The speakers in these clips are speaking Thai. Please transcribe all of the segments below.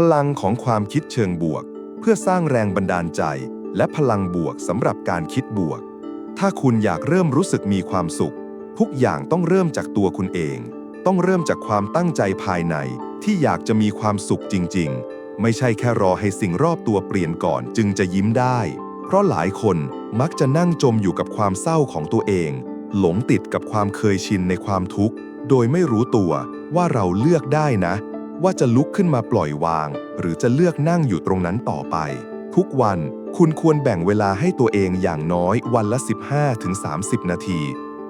พลังของความคิดเชิงบวก เพื่อสร้างแรงบันดาลใจ และพลังบวกสำหรับการคิดบวก ถ้าคุณอยากเริ่มรู้สึกมีความสุข ทุกอย่างต้องเริ่มจากตัวคุณเอง ต้องเริ่มจากความตั้งใจภายในที่อยากจะมีความสุขจริง ๆ ไม่ใช่แค่รอให้สิ่งรอบตัวเปลี่ยนก่อนจึงจะยิ้มได้ เพราะหลายคนมักจะนั่งจมอยู่กับความเศร้าของตัวเอง หลงติดกับความเคยชินในความทุกข์ โดยไม่รู้ตัวว่าเราเลือกได้นะ ว่าจะลุกขึ้นมาปล่อยวาง หรือจะเลือกนั่งอยู่ตรงนั้นต่อไป ทุกวันคุณควรแบ่งเวลาให้ตัวเองอย่างน้อยวันละ 15-30 นาที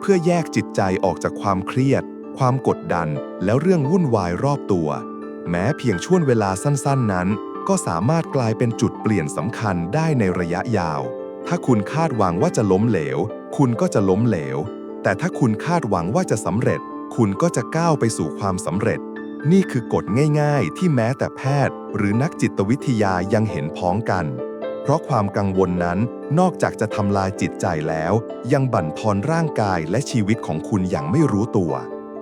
เพื่อแยกจิตใจออกจากความเครียด ความกดดัน แล้วเรื่องวุ่นวายรอบตัว แม้เพียงช่วงเวลาสั้นๆ นั้น ก็สามารถกลายเป็นจุดเปลี่ยนสำคัญได้ในระยะยาว ถ้าคุณคาดหวังว่าจะล้มเหลว คุณก็จะล้มเหลว แต่ถ้าคุณคาดหวังว่าจะสำเร็จ คุณก็จะก้าวไปสู่ความสำเร็จ นี่คือกฎง่ายๆ ที่แม้แต่แพทย์ หรือนักจิตวิทยายังเห็นพ้องกัน เพราะความกังวลนั้นนอกจากจะทำลายจิตใจแล้ว ยังบั่นทอนร่างกายและชีวิตของคุณอย่างไม่รู้ตัว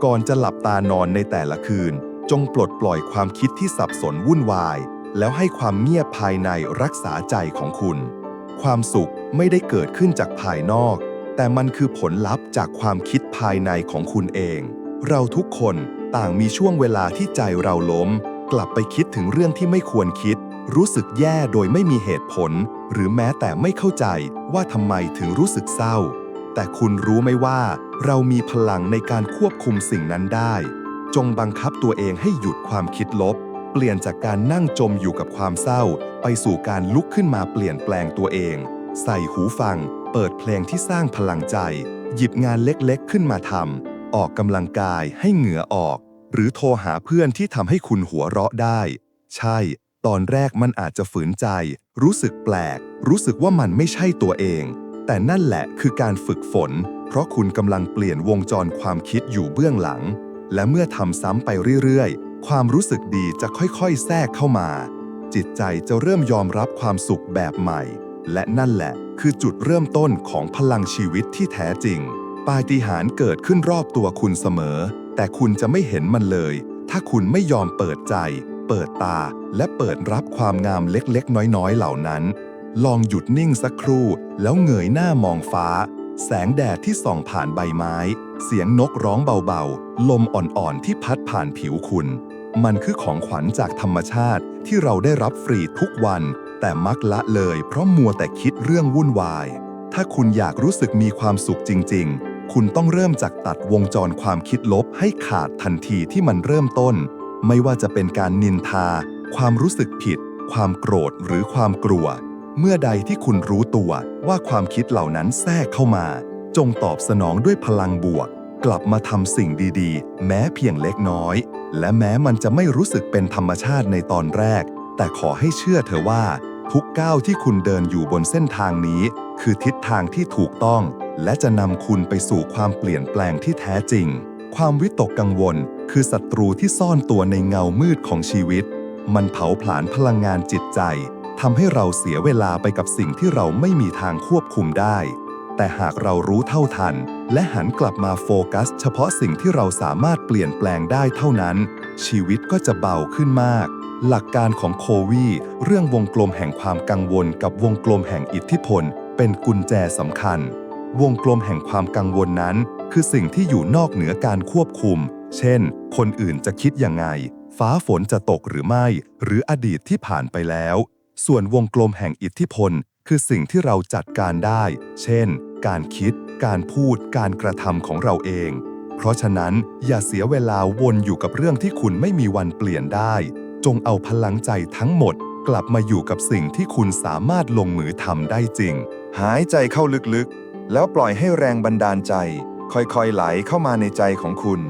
ก่อนจะหลับตานอนในแต่ละคืน จงปลดปล่อยความคิดที่สับสนวุ่นวาย แล้วให้ความเงียบภายในรักษาใจของคุณ ความสุขไม่ได้เกิดขึ้นจากภายนอก แต่มันคือผลลัพธ์จากความคิดภายในของคุณเอง เราทุกคนต่างมีช่วงเวลาที่ใจเราล้ม กลับไปคิดถึงเรื่องที่ไม่ควรคิด รู้สึกแย่โดยไม่มีเหตุผล หรือแม้แต่ไม่เข้าใจว่าทำไมถึงรู้สึกเศร้า แต่คุณรู้ไหมว่า เรามีพลังในการควบคุมสิ่งนั้นได้ จงบังคับตัวเองให้หยุดความคิดลบ เปลี่ยนจากการนั่งจมอยู่กับความเศร้า ไปสู่การลุกขึ้นมาเปลี่ยนแปลงตัวเอง ใส่หูฟัง เปิดเพลงที่สร้างพลังใจ หยิบงานเล็กๆ ขึ้นมาทำ ออกกำลังกายให้เหงื่อออก หรือโทรหาเพื่อนที่ทำให้คุณหัวเราะได้ ใช่ ตอนแรกมันอาจจะฝืนใจ รู้สึกแปลก รู้สึกว่ามันไม่ใช่ตัวเอง แต่นั่นแหละคือการฝึกฝน เพราะคุณกำลังเปลี่ยนวงจรความคิดอยู่เบื้องหลัง และเมื่อทำซ้ำไปเรื่อยๆ ความรู้สึกดีจะค่อยๆ แทรกเข้ามา จิตใจจะเริ่มยอมรับความสุขแบบใหม่ และนั่นแหละ คือจุดเริ่มต้นของพลังชีวิตที่แท้จริง ปาฏิหาริย์เกิดขึ้นรอบตัวคุณเสมอ แต่คุณจะไม่เห็นมันเลย ถ้าคุณไม่ยอมเปิดใจ เปิดตา และเปิดรับความงามเล็กๆ น้อยๆ เหล่านั้น ลองหยุดนิ่งสักครู่ แล้วเงยหน้ามองฟ้า แสงแดดที่ส่องผ่านใบไม้ เสียงนกร้องเบาๆ ลมอ่อนๆ ที่พัดผ่านผิวคุณ มันคือของขวัญจากธรรมชาติที่เราได้รับฟรีทุกวัน แต่มักละเลยเพราะมัวแต่คิดเรื่องวุ่นวาย ถ้าคุณอยากรู้สึกมีความสุขจริง ๆ คุณต้องเริ่มจากตัดวงจรความคิดลบให้ขาดทันทีที่มันเริ่มต้น ไม่ว่าจะเป็นการนินทา ความรู้สึกผิด ความโกรธหรือความกลัว เมื่อใดที่คุณรู้ตัวว่าความคิดเหล่านั้นแทรกเข้ามา จงตอบสนองด้วยพลังบวก กลับมาทำสิ่งดีๆ แม้เพียงเล็กน้อย และแม้มันจะไม่รู้สึกเป็นธรรมชาติในตอนแรกแต่ขอให้เชื่อเธอว่า ทุกก้าวที่คุณเดินอยู่บนเส้นทางนี้ คือทิศทางที่ถูกต้อง และจะนำคุณไปสู่ความเปลี่ยนแปลงที่แท้จริง ความวิตกกังวล คือศัตรูที่ซ่อนตัวในเงามืดของชีวิต มันเผาผลาญพลังงานจิตใจทำให้เราเสียเวลาไปกับสิ่งที่เราไม่มีทางควบคุมได้ แต่หากเรารู้เท่าทัน และหันกลับมาโฟกัส เฉพาะสิ่งที่เราสามารถเปลี่ยนแปลงได้เท่านั้น ชีวิตก็จะเบาขึ้นมาก หลักการของโควีเรื่องวงกลมแห่งความกังวลกับวงกลมแห่งอิทธิพล เป็นกุญแจสำคัญ วงกลมแห่งความกังวลนั้น คือสิ่งที่อยู่นอกเหนือการควบคุม เช่น คนอื่นจะคิดยังไง ฟ้าฝนจะตกหรือไม่ หรืออดีตที่ผ่านไปแล้ว ส่วนวงกลมแห่งอิทธิพล คือสิ่งที่เราจัดการได้ เช่น การคิด การพูด การกระทำของเราเองเพราะฉะนั้นอย่าเสียเวลาวนอยู่กับเรื่องที่คุณไม่มีวันเปลี่ยนได้ จงเอาพลังใจทั้งหมด กลับมาอยู่กับสิ่งที่คุณสามารถลงมือทำได้จริง หายใจเข้าลึกๆ แล้วปล่อยให้แรงบันดาลใจ ค่อยๆไหลเข้ามาในใจของคุณ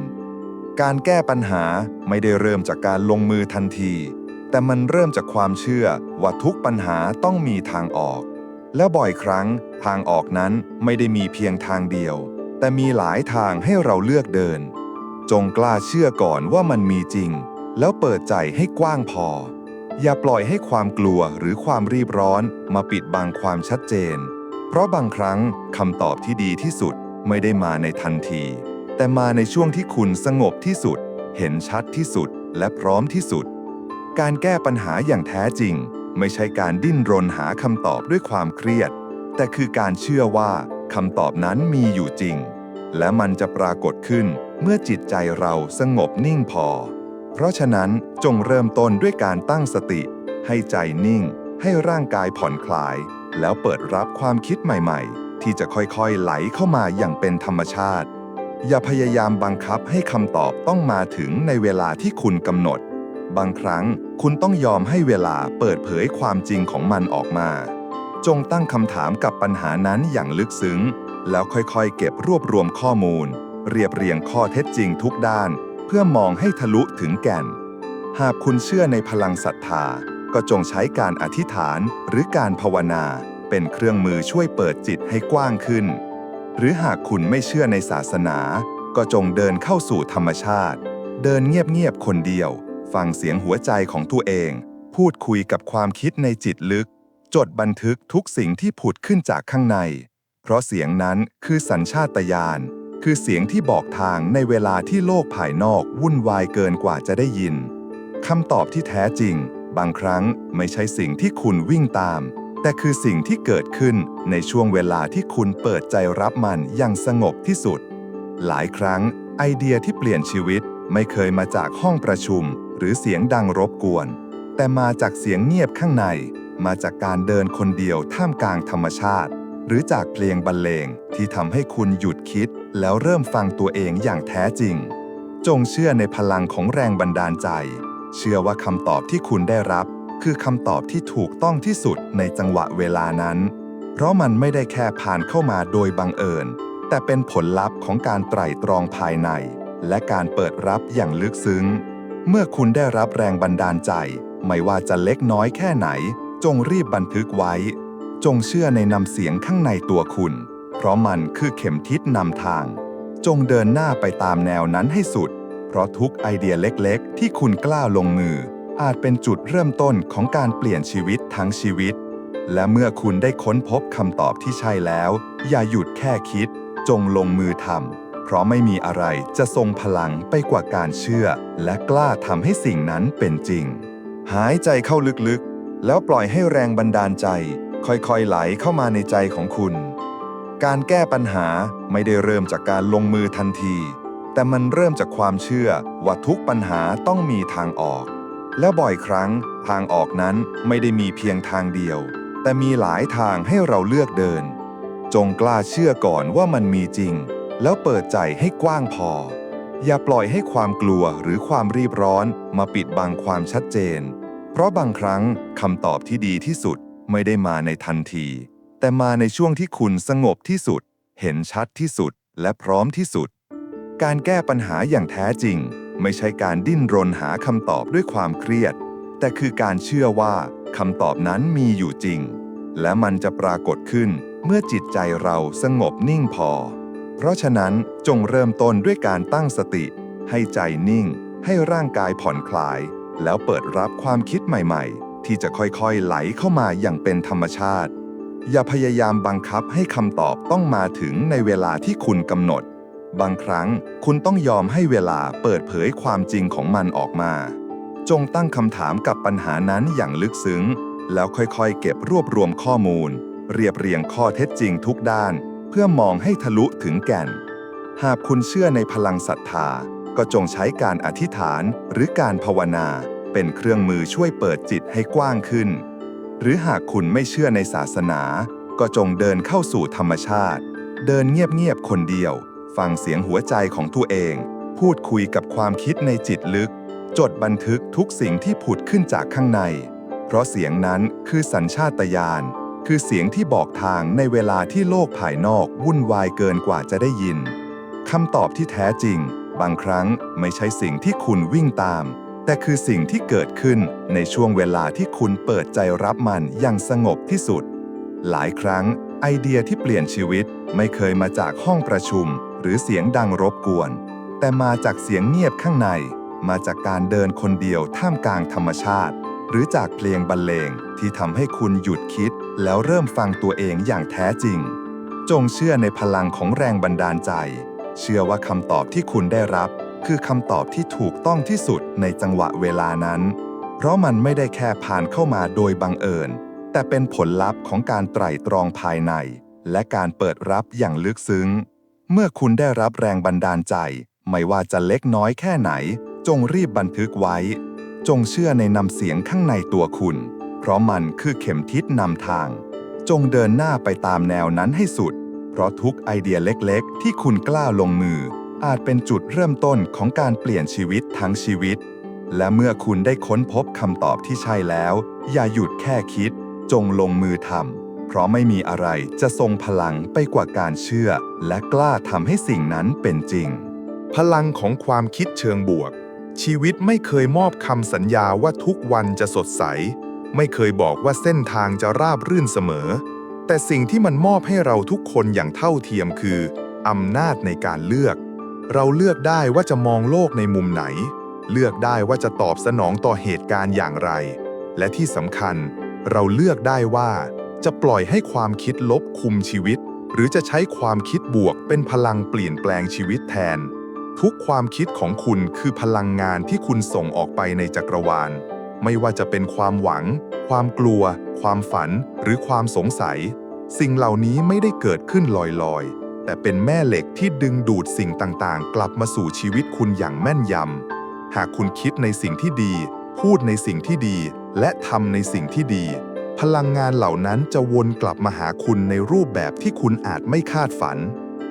การแก้ปัญหาไม่ได้เริ่มจากการลงมือทันที แต่มันเริ่มจากความเชื่อว่าทุกปัญหาต้องมีทางออก และบ่อยครั้งทางออกนั้นไม่ได้มีเพียงทางเดียว แต่มีหลายทางให้เราเลือกเดิน จงกล้าเชื่อก่อนว่ามันมีจริง แล้วเปิดใจให้กว้างพอ อย่าปล่อยให้ความกลัวหรือความรีบร้อนมาปิดบังความชัดเจน เพราะบางครั้งคำตอบที่ดีที่สุดไม่ได้มาในทันที แต่มาในช่วงที่คุณสงบที่สุด เห็นชัดที่สุดและพร้อมที่สุด การแก้ปัญหาอย่างแท้จริง ไม่ใช่การดิ้นรนหาคำตอบด้วยความเครียด แต่คือการเชื่อว่าคำตอบนั้นมีอยู่จริง และมันจะปรากฏขึ้นเมื่อจิตใจเราสงบนิ่งพอ เพราะฉะนั้นจงเริ่มต้นด้วยการตั้งสติ ให้ใจนิ่ง ให้ร่างกายผ่อนคลาย แล้วเปิดรับความคิดใหม่ๆ ที่จะค่อยๆไหลเข้ามาอย่างเป็นธรรมชาติ อย่าพยายามบังคับให้คำตอบต้องมาถึงในเวลาที่คุณกำหนด บางครั้งคุณต้องยอมให้เวลาเปิดเผยความจริงของมันออกมา จงตั้งคำถามกับปัญหานั้นอย่างลึกซึ้ง แล้วค่อยๆ เก็บรวบรวมข้อมูล เรียบเรียงข้อเท็จจริงทุกด้าน เพื่อมองให้ทะลุถึงแก่น หากคุณเชื่อในพลังศรัทธา ก็จงใช้การอธิษฐานหรือการภาวนา เป็นเครื่องมือช่วยเปิดจิตให้กว้างขึ้น หรือหากคุณไม่เชื่อในศาสนา ก็จงเดินเข้าสู่ธรรมชาติ เดินเงียบๆคนเดียว ฟังเสียงหัวใจของตัวเอง พูดคุยกับความคิดในจิตลึก จดบันทึกทุกสิ่งที่ผุดขึ้นจากข้างใน เพราะเสียงนั้นคือสัญชาตญาณ คือเสียงที่บอกทางในเวลาที่โลกภายนอกวุ่นวายเกินกว่าจะได้ยินคำตอบที่แท้จริง บางครั้งไม่ใช่สิ่งที่คุณวิ่งตาม แต่คือสิ่งที่เกิดขึ้นในช่วงเวลาที่คุณเปิดใจรับมันอย่างสงบที่สุด หลายครั้งไอเดียที่เปลี่ยนชีวิตไม่เคยมาจากห้องประชุม หรือเสียงดังรบกวน แต่มาจากเสียงเงียบข้างใน มาจากการเดินคนเดียวท่ามกลางธรรมชาติ หรือจากเพลงบรรเลงที่ทำให้คุณหยุดคิด แล้วเริ่มฟังตัวเองอย่างแท้จริง จงเชื่อในพลังของแรงบันดาลใจ เชื่อว่าคำตอบที่คุณได้รับ คือคำตอบที่ถูกต้องที่สุดในจังหวะเวลานั้น เพราะมันไม่ได้แค่ผ่านเข้ามาโดยบังเอิญ แต่เป็นผลลัพธ์ของการไตร่ตรองภายใน และการเปิดรับอย่างลึกซึ้ง เมื่อคุณได้รับแรงบันดาลใจ ไม่ว่าจะเล็กน้อยแค่ไหน จงรีบบันทึกไว้ จงเชื่อในนำเสียงข้างในตัวคุณ ราะมันคือเข็มทิศนำทาง จงเดินหน้าไปตามแนวนั้นให้สุด เพราะทุกไอเดียเล็กๆ ที่คุณกล้าลงมือ อาจเป็นจุดเริ่มต้นของการเปลี่ยนชีวิตทั้งชีวิต และเมื่อคุณได้ค้นพบคำตอบที่ใช่แล้ว อย่าหยุดแค่คิด จงลงมือทำเพราะไม่มีอะไรจะทรงพลังไปกว่าการเชื่อ และกล้าทำให้สิ่งนั้นเป็นจริง หายใจเข้าลึกๆ แล้วปล่อยให้แรงบันดาลใจ ค่อยๆไหลเข้ามาในใจของคุณ การแก้ปัญหาไม่ได้เริ่มจากการลงมือทันที แต่มันเริ่มจากความเชื่อว่าทุกปัญหาต้องมีทางออก และบ่อยครั้งทางออกนั้นไม่ได้มีเพียงทางเดียว แต่มีหลายทางให้เราเลือกเดิน จงกล้าเชื่อก่อนว่ามันมีจริง แล้วเปิดใจให้กว้างพอ อย่าปล่อยให้ความกลัวหรือความรีบร้อนมาปิดบังความชัดเจน เพราะบางครั้งคำตอบที่ดีที่สุดไม่ได้มาในทันที แต่มาในช่วงที่คุณสงบที่สุด เห็นชัดที่สุดและพร้อมที่สุด การแก้ปัญหาอย่างแท้จริง ไม่ใช่การดิ้นรนหาคำตอบด้วยความเครียด แต่คือการเชื่อว่าคำตอบนั้นมีอยู่จริง และมันจะปรากฏขึ้นเมื่อจิตใจเราสงบนิ่งพอ เพราะฉะนั้นจงเริ่มต้นด้วยการตั้งสติ ให้ใจนิ่ง ให้ร่างกายผ่อนคลาย แล้วเปิดรับความคิดใหม่ๆ ที่จะค่อยๆไหลเข้ามาอย่างเป็นธรรมชาติ อย่าพยายามบังคับให้คำตอบต้องมาถึงในเวลาที่คุณกำหนด บางครั้งคุณต้องยอมให้เวลาเปิดเผยความจริงของมันออกมา จงตั้งคำถามกับปัญหานั้นอย่างลึกซึ้ง แล้วค่อยๆ เก็บรวบรวมข้อมูล เรียบเรียงข้อเท็จจริงทุกด้าน เพื่อมองให้ทะลุถึงแก่น หากคุณเชื่อในพลังศรัทธา ก็จงใช้การอธิษฐานหรือการภาวนา เป็นเครื่องมือช่วยเปิดจิตให้กว้างขึ้น หรือหากคุณไม่เชื่อในศาสนา ก็จงเดินเข้าสู่ธรรมชาติ เดินเงียบๆคนเดียว ฟังเสียงหัวใจของตัวเอง พูดคุยกับความคิดในจิตลึก จดบันทึกทุกสิ่งที่ผุดขึ้นจากข้างใน เพราะเสียงนั้นคือสัญชาตญาณคือเสียงที่บอกทางในเวลาที่โลกภายนอกวุ่นวายเกินกว่าจะได้ยินคำตอบที่แท้จริง บางครั้งไม่ใช่สิ่งที่คุณวิ่งตาม แต่คือสิ่งที่เกิดขึ้นในช่วงเวลาที่คุณเปิดใจรับมันอย่างสงบที่สุด หลายครั้งไอเดียที่เปลี่ยนชีวิตไม่เคยมาจากห้องประชุม หรือเสียงดังรบกวน แต่มาจากเสียงเงียบข้างใน มาจากการเดินคนเดียวท่ามกลางธรรมชาติ หรือจากเพลงบรรเลงที่ทำให้คุณหยุดคิด แล้วเริ่มฟังตัวเองอย่างแท้จริง จงเชื่อในพลังของแรงบันดาลใจ เชื่อว่าคำตอบที่คุณได้รับ คือคำตอบที่ถูกต้องที่สุดในจังหวะเวลานั้น เพราะมันไม่ได้แค่ผ่านเข้ามาโดยบังเอิญ แต่เป็นผลลัพธ์ของการไตร่ตรองภายใน และการเปิดรับอย่างลึกซึ้ง เมื่อคุณได้รับแรงบันดาลใจ ไม่ว่าจะเล็กน้อยแค่ไหน จงรีบบันทึกไว้ จงเชื่อในนำเสียงข้างในตัวคุณ เพราะมันคือเข็มทิศนำทาง จงเดินหน้าไปตามแนวนั้นให้สุด เพราะทุกไอเดียเล็กๆ ที่คุณกล้าลงมือ อาจเป็นจุดเริ่มต้นของการเปลี่ยนชีวิตทั้งชีวิต และเมื่อคุณได้ค้นพบคำตอบที่ใช่แล้ว อย่าหยุดแค่คิด จงลงมือทำเพราะไม่มีอะไรจะทรงพลังไปกว่าการเชื่อ และกล้าทำให้สิ่งนั้นเป็นจริง พลังของความคิดเชิงบวก ชีวิตไม่เคยมอบคำสัญญาว่าทุกวันจะสดใส ไม่เคยบอกว่าเส้นทางจะราบรื่นเสมอ แต่สิ่งที่มันมอบให้เราทุกคนอย่างเท่าเทียมคืออำนาจในการเลือก เราเลือกได้ว่าจะมองโลกในมุมไหน เลือกได้ว่าจะตอบสนองต่อเหตุการณ์อย่างไร และที่สำคัญ เราเลือกได้ว่า จะปล่อยให้ความคิดลบคุมชีวิต หรือจะใช้ความคิดบวกเป็นพลังเปลี่ยนแปลงชีวิตแทน ทุกความคิดของคุณคือพลังงานที่คุณส่งออกไปในจักรวาล ไม่ว่าจะเป็นความหวัง ความกลัว ความฝัน หรือความสงสัย สิ่งเหล่านี้ไม่ได้เกิดขึ้นลอยๆ แต่เป็นแม่เหล็กที่ดึงดูดสิ่งต่างๆ กลับมาสู่ชีวิตคุณอย่างแม่นยำ หากคุณคิดในสิ่งที่ดี พูดในสิ่งที่ดี และทำในสิ่งที่ดี พลังงานเหล่านั้นจะวนกลับมาหาคุณในรูปแบบที่คุณอาจไม่คาดฝัน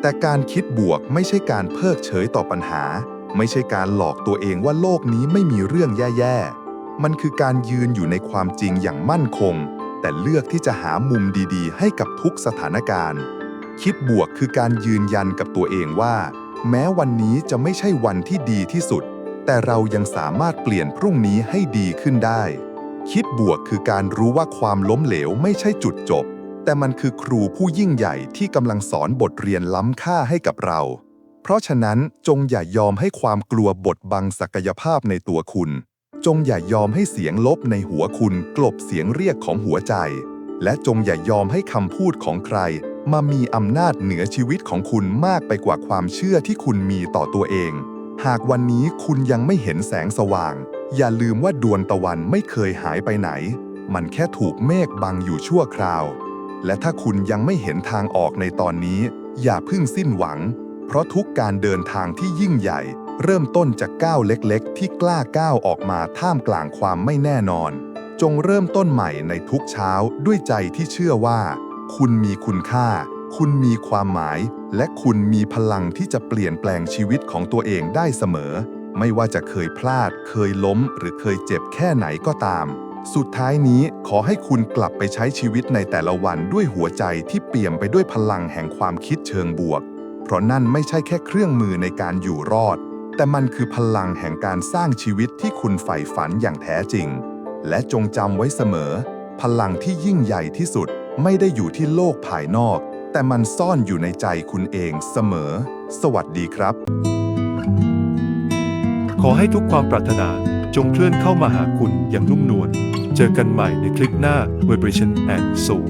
แต่การคิดบวกไม่ใช่การเพิกเฉยต่อปัญหา ไม่ใช่การหลอกตัวเองว่าโลกนี้ไม่มีเรื่องแย่ๆ มันคือการยืนอยู่ในความจริงอย่างมั่นคง แต่เลือกที่จะหามุมดีๆ ให้กับทุกสถานการณ์ คิดบวกคือการยืนยันกับตัวเองว่า แม้วันนี้จะไม่ใช่วันที่ดีที่สุด แต่เรายังสามารถเปลี่ยนพรุ่งนี้ให้ดีขึ้นได้ คิดบวกคือการรู้ว่าความล้มเหลวไม่ใช่จุดจบ แต่มันคือครูผู้ยิ่งใหญ่ที่กำลังสอนบทเรียนล้ำค่าให้กับเรา เพราะฉะนั้นจงอย่ายอมให้ความกลัวบดบังศักยภาพในตัวคุณ จงอย่ายอมให้เสียงลบในหัวคุณ กลบเสียงเรียกของหัวใจ และจงอย่ายอมให้คำพูดของใคร มามีอำนาจเหนือชีวิตของคุณมากไปกว่าความเชื่อที่คุณมีต่อตัวเอง หากวันนี้คุณยังไม่เห็นแสงสว่าง อย่าลืมว่าดวงตะวันไม่เคยหายไปไหน มันแค่ถูกเมฆบังอยู่ชั่วคราว และถ้าคุณยังไม่เห็นทางออกในตอนนี้ อย่าพิ่งสิ้นหวัง เพราะทุกการเดินทางที่ยิ่งใหญ่ เริ่มต้นจากก้าวเล็กๆ ที่กล้าก้าวออกมาท่ามกลางความไม่แน่นอน จงเริ่มต้นใหม่ในทุกเช้าด้วยใจที่เชื่อว่า คุณมีคุณค่า คุณมีความหมาย และคุณมีพลังที่จะเปลี่ยนแปลงชีวิตของตัวเองได้เสมอ ไม่ว่าจะเคยพลาด เคยล้ม หรือเคยเจ็บแค่ไหนก็ตาม สุดท้ายนี้ขอให้คุณกลับไปใช้ชีวิตในแต่ละวันด้วยหัวใจที่เปี่ยมไปด้วยพลังแห่งความคิดเชิงบวก เพราะนั่นไม่ใช่แค่เครื่องมือในการอยู่รอด แต่มันคือพลังแห่งการสร้างชีวิตที่คุณใฝ่ฝันอย่างแท้จริง และจงจำไว้เสมอ พลังที่ยิ่งใหญ่ที่สุด ไม่ได้อยู่ที่โลกภายนอก แต่มันซ่อนอยู่ในใจคุณเองเสมอ สวัสดีครับ ขอให้ทุกความปรารถนาจงเคลื่อนเข้ามาหาคุณอย่างนุ่มนวลเจอกันใหม่ในคลิปหน้า Vibration and Soul